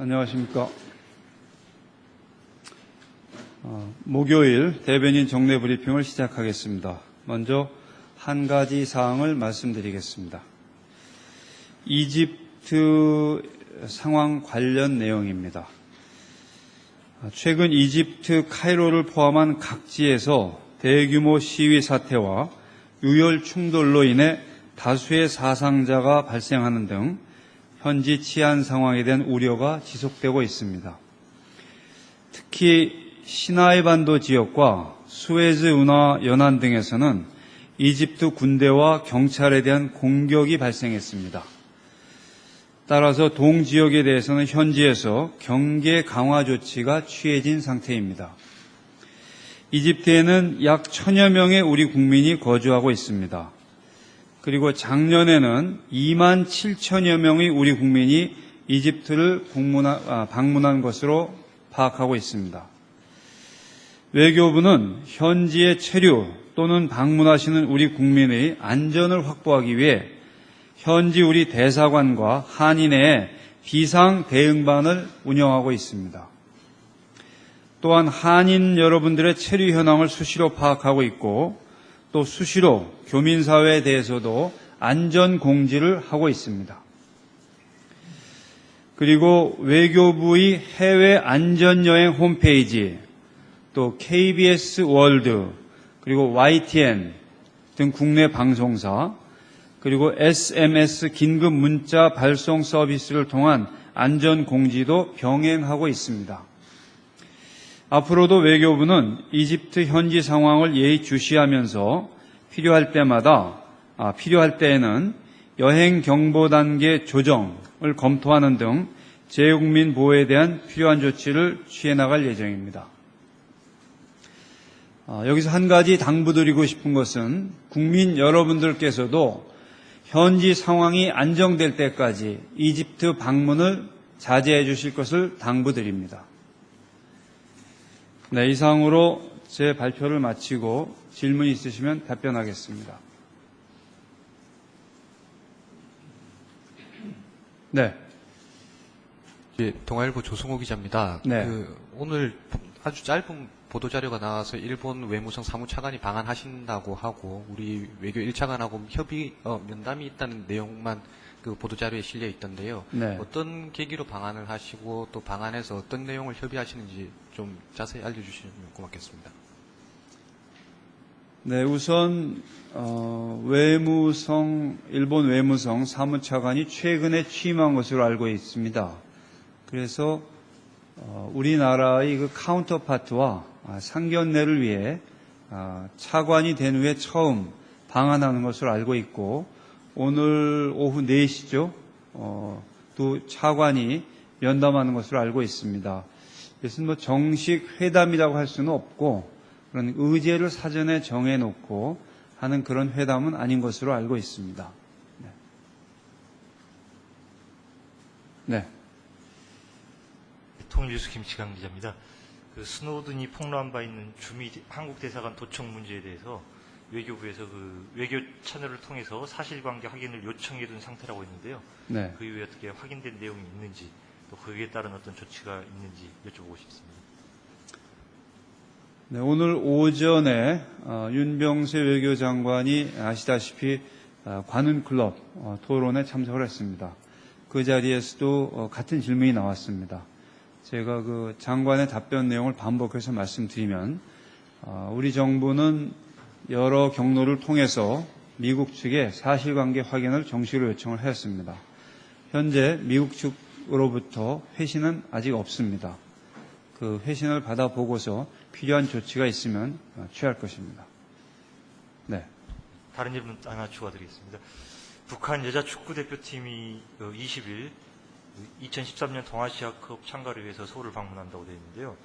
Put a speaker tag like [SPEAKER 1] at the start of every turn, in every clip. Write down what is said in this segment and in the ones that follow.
[SPEAKER 1] 안녕하십니까. 어, 목요일 대변인 정례 브리핑을 시작하겠습니다. 먼저 한 가지 사항을 말씀드리겠습니다. 이집트 상황 관련 내용입니다. 최근 이집트 카이로를 포함한 각지에서 대규모 시위 사태와 유혈 충돌로 인해 다수의 사상자가 발생하는 등 현지 치안 상황에 대한 우려가 지속되고 있습니다. 특히 시나이 반도 지역과 수에즈 운하 연안 등에서는 이집트 군대와 경찰에 대한 공격이 발생했습니다. 따라서 동 지역에 대해서는 현지에서 경계 강화 조치가 취해진 상태입니다. 이집트에는 약 천여 명의 우리 국민이 거주하고 있습니다. 그리고 작년에는 2만 7천여 명의 우리 국민이 이집트를 아, 방문한 것으로 파악하고 있습니다. 외교부는 현지의 체류 또는 방문하시는 우리 국민의 안전을 확보하기 위해 현지 우리 대사관과 한인의 비상 대응반을 운영하고 있습니다. 또한 한인 여러분들의 체류 현황을 수시로 파악하고 있고 또 수시로 교민사회에 대해서도 안전 공지를 하고 있습니다. 그리고 외교부의 해외 안전여행 홈페이지, 또 KBS 월드, 그리고 YTN 등 국내 방송사, 그리고 SMS 긴급 문자 발송 서비스를 통한 안전 공지도 병행하고 있습니다. 앞으로도 외교부는 이집트 현지 상황을 예의주시하면서 필요할 때마다 아, 필요할 때에는 여행 경보 단계 조정을 검토하는 등 재국민 보호에 대한 필요한 조치를 취해 나갈 예정입니다. 아, 여기서 한 가지 당부드리고 싶은 것은 국민 여러분들께서도 현지 상황이 안정될 때까지 이집트 방문을 자제해 주실 것을 당부드립니다. 네, 이상으로 제 발표를 마치고 질문 있으시면 답변하겠습니다. 네.
[SPEAKER 2] 예, 동아일보 조성호 기자입니다.
[SPEAKER 1] 네.
[SPEAKER 2] 그 오늘 아주 짧은 보도 자료가 나와서 일본 외무성 사무차관이 방한하신다고 하고 우리 외교 1차관하고 협의 어, 면담이 있다는 내용만 그 보도 자료에 실려 있던데요.
[SPEAKER 1] 네.
[SPEAKER 2] 어떤 계기로 방한을 하시고 또 방한해서 어떤 내용을 협의하시는지 좀 자세히 알려주시면 고맙겠습니다.
[SPEAKER 1] 네, 우선 어, 외무성 일본 외무성 사무차관이 최근에 취임한 것으로 알고 있습니다. 그래서 어, 우리나라의 그 카운터파트와 아, 상견례를 위해 아, 차관이 된 후에 처음 방한하는 것으로 알고 있고 오늘 오후 4시죠. 어, 또 차관이 면담하는 것으로 알고 있습니다. 그래서 뭐 정식 회담이라고 할 수는 없고 그런 의제를 사전에 정해놓고 하는 그런 회담은 아닌 것으로 알고 있습니다. 네. 네.
[SPEAKER 3] 통일뉴스 김치강 기자입니다. 그 스노든이 폭로한 바 있는 주미 한국 대사관 도청 문제에 대해서 외교부에서 그 외교 채널을 통해서 사실관계 확인을 요청해둔 상태라고 했는데요.
[SPEAKER 1] 네.
[SPEAKER 3] 그 이후에 어떻게 확인된 내용이 있는지 또 거기에 따른 어떤 조치가 있는지 여쭤보고 싶습니다.
[SPEAKER 1] 네, 오늘 오전에 어, 윤병세 외교장관이 아시다시피 어, 관훈클럽 어, 토론에 참석을 했습니다. 그 자리에서도 어, 같은 질문이 나왔습니다. 제가 그 장관의 답변 내용을 반복해서 말씀드리면 어, 우리 정부는 여러 경로를 통해서 미국 측에 사실관계 확인을 정식으로 요청을 하였습니다. 현재 미국 측 으로부터 회신은 아직 없습니다. 그 회신을 받아보고서 필요한 조치가 있으면 어, 취할 것입니다. 네.
[SPEAKER 3] 다른 질문 하나 추가드리겠습니다. 북한 여자 축구 대표팀이 20일 2013년 동아시아컵 참가를 위해서 서울을 방문한다고 되어 있는데요.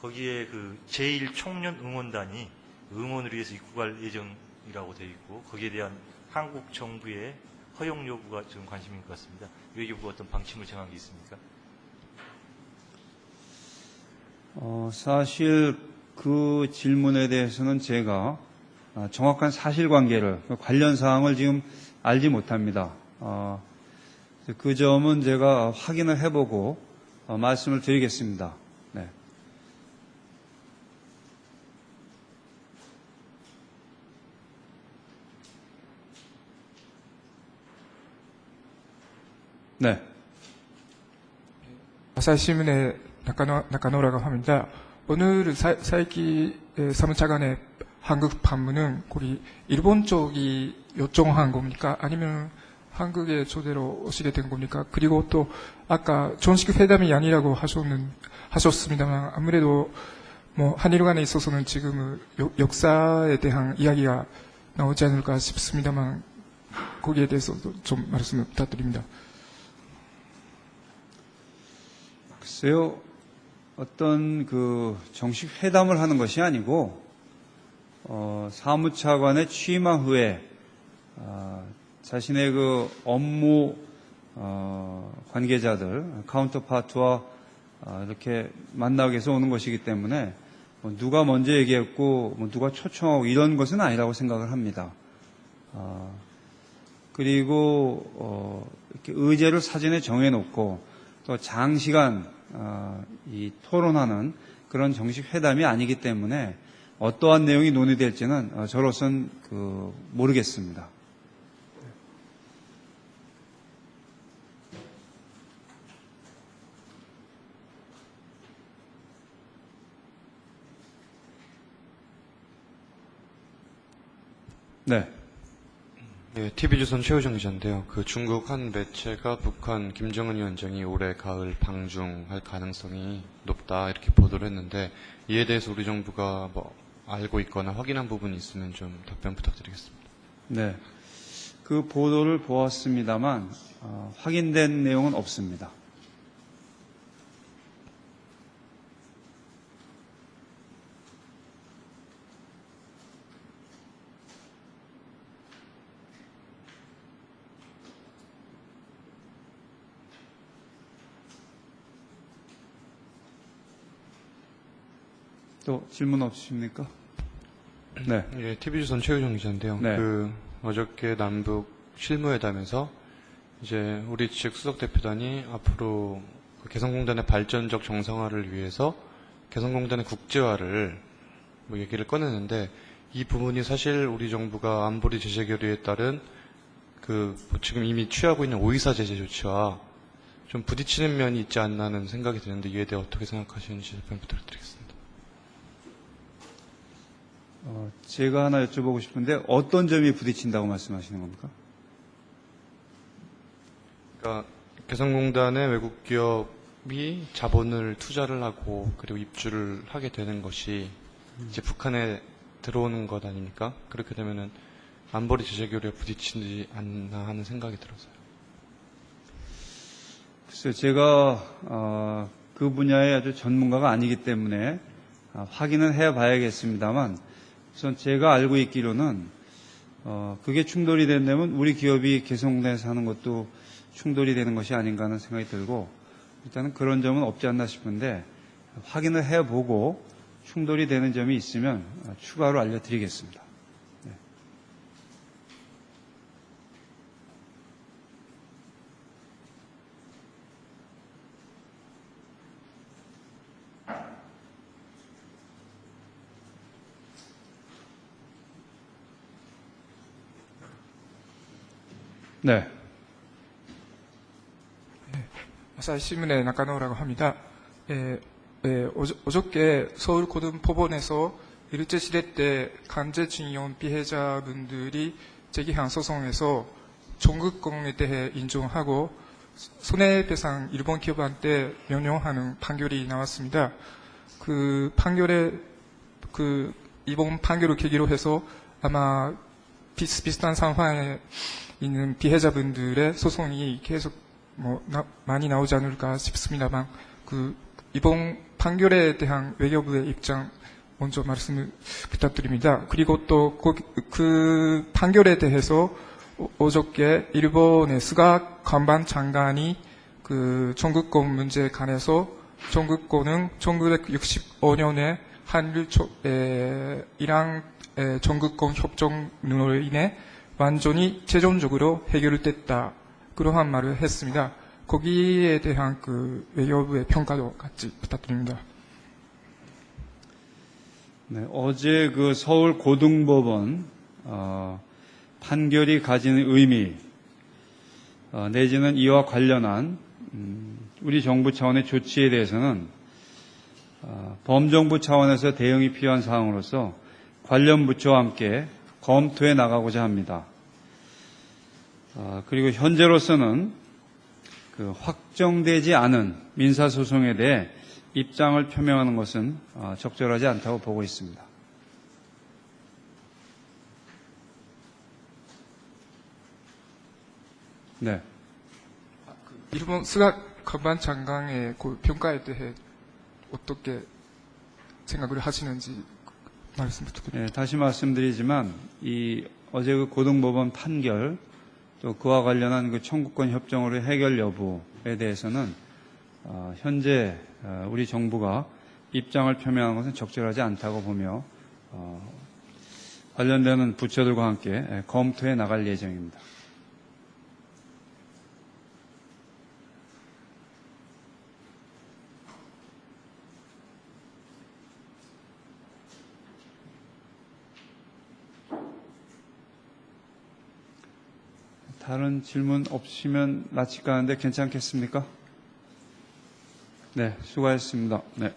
[SPEAKER 3] 거기에 그 제1총련 응원단이 응원을 위해서 입국할 예정이라고 되어 있고 거기에 대한 한국 정부의 허용 여부가 지금 관심인 것 같습니다. 외교부가 어떤 방침을 정한 게 있습니까?
[SPEAKER 1] 어, 사실 그 질문에 대해서는 제가 아, 정확한 사실관계를 그 관련 사항을 지금 알지 못합니다. 어, 그 점은 제가 확인을 해보고 어, 말씀을 드리겠습니다. 네. 네.
[SPEAKER 4] 아사히 신문의 나카노, 나카노라고 합니다. 오늘 사, 사이키 에, 사무차관의 한국 방문은 거기 일본 쪽이 요청한 겁니까? 아니면 한국에 조대로 오시게 된 겁니까? 그리고 또 아까 정식 회담이 아니라고 하셨는, 하셨습니다만 아무래도 뭐 한일 간에 있어서는 지금 역- 역사에 대한 이야기가 나오지 않을까 싶습니다만 거기에 대해서도 좀 말씀을 부탁드립니다.
[SPEAKER 1] 글쎄요, 어떤 그 정식 회담을 하는 것이 아니고, 어, 사무차관의 취임한 후에, 아, 자신의 그 업무, 어, 관계자들, 카운터파트와 아, 이렇게 만나기 위해서 오는 것이기 때문에, 뭐 누가 먼저 얘기했고, 뭐 누가 초청하고 이런 것은 아니라고 생각을 합니다. 아, 그리고, 어, 이렇게 의제를 사전에 정해놓고, 또 장시간 어, 이 토론하는 그런 정식 회담이 아니기 때문에 어떠한 내용이 논의될지는 어, 저로선 그 모르겠습니다. 네.
[SPEAKER 5] 네, TV조선 최우정 기자인데요. 그 중국 한 매체가 북한 김정은 위원장이 올해 가을 방중할 가능성이 높다 이렇게 보도를 했는데 이에 대해서 우리 정부가 뭐 알고 있거나 확인한 부분이 있으면 좀 답변 부탁드리겠습니다.
[SPEAKER 1] 네. 그 보도를 보았습니다만 어, 확인된 내용은 없습니다. 또 질문 없으십니까? 네.
[SPEAKER 5] 예, TV조선 최우정 기자인데요.
[SPEAKER 1] 네.
[SPEAKER 5] 그 어저께 남북 실무회담에서 이제 우리 측 수석 대표단이 앞으로 그 개성공단의 발전적 정상화를 위해서 개성공단의 국제화를 뭐 얘기를 꺼내는데 이 부분이 사실 우리 정부가 안보리 제재 결의에 따른 그뭐 지금 이미 취하고 있는 오이사 제재 조치와 좀 부딪히는 면이 있지 않나 하는 생각이 드는데 이에 대해 어떻게 생각하시는지 답변 부탁드리겠습니다.
[SPEAKER 1] 어, 제가 하나 여쭤보고 싶은데 어떤 점이 부딪힌다고 말씀하시는 겁니까?
[SPEAKER 5] 그러니까 개성공단의 외국 기업이 자본을 투자를 하고 그리고 입주를 하게 되는 것이 이제 북한에 들어오는 것 아닙니까? 그렇게 되면은 안보리 제재 교류에 부딪히지 않나 하는 생각이 들어서요.
[SPEAKER 1] 글쎄요, 제가 어, 그 분야의 아주 전문가가 아니기 때문에 아, 확인은 해봐야겠습니다만 우선 제가 알고 있기로는 어, 그게 충돌이 된다면 우리 기업이 개성공단에서 하는 것도 충돌이 되는 것이 아닌가 하는 생각이 들고 일단은 그런 점은 없지 않나 싶은데 확인을 해보고 충돌이 되는 점이 있으면 어, 추가로 알려드리겠습니다. 네.
[SPEAKER 4] 아사히 신문의 나카노라고 합니다. 예, 예, 어저, 어저께 서울 고등법원에서 일제 시대 때 강제징용 피해자분들이 제기한 소송에서 종극공에 대해 인정하고 손해배상 일본 기업한테 명령하는 판결이 나왔습니다. 그 판결에 그 이번 판결을 계기로 해서 아마 비슷비슷한 상황에 있는 피해자분들의 소송이 계속 뭐 나- 많이 나오지 않을까 싶습니다만 그 이번 판결에 대한 외교부의 입장 먼저 말씀을 부탁드립니다. 그리고 또 그 판결에 대해서 어- 어저께 일본의 스가 관방 장관이 그 전국권 문제에 관해서 전국권은 1965년에 한일 초, 에, 이랑 에, 전국권 협정으로 인해 완전히 최종적으로 해결됐다. 그러한 말을 했습니다. 거기에 대한 그 외교부의 평가도 같이 부탁드립니다.
[SPEAKER 1] 네, 어제 그 서울 고등법원 어, 판결이 가지는 의미 어, 내지는 이와 관련한 음, 우리 정부 차원의 조치에 대해서는 어, 범정부 차원에서 대응이 필요한 사항으로서 관련 부처와 함께 검토해 나가고자 합니다. 어, 그리고 현재로서는 그 확정되지 않은 민사소송에 대해 입장을 표명하는 것은 어, 적절하지 않다고 보고 있습니다. 네.
[SPEAKER 4] 일본 스가 관반 장관의 그 평가에 대해 어떻게 생각을 하시는지 말씀 부탁드립니다.
[SPEAKER 1] 네, 다시 말씀드리지만 이 어제 그 고등법원 판결 또 그와 관련한 그 청구권 협정으로 해결 여부에 대해서는 어, 현재 어, 우리 정부가 입장을 표명하는 것은 적절하지 않다고 보며 어, 관련되는 부처들과 함께 예, 검토해 나갈 예정입니다. 다른 질문 없으면 마칠까 하는데 괜찮겠습니까? 네, 수고하셨습니다. 네.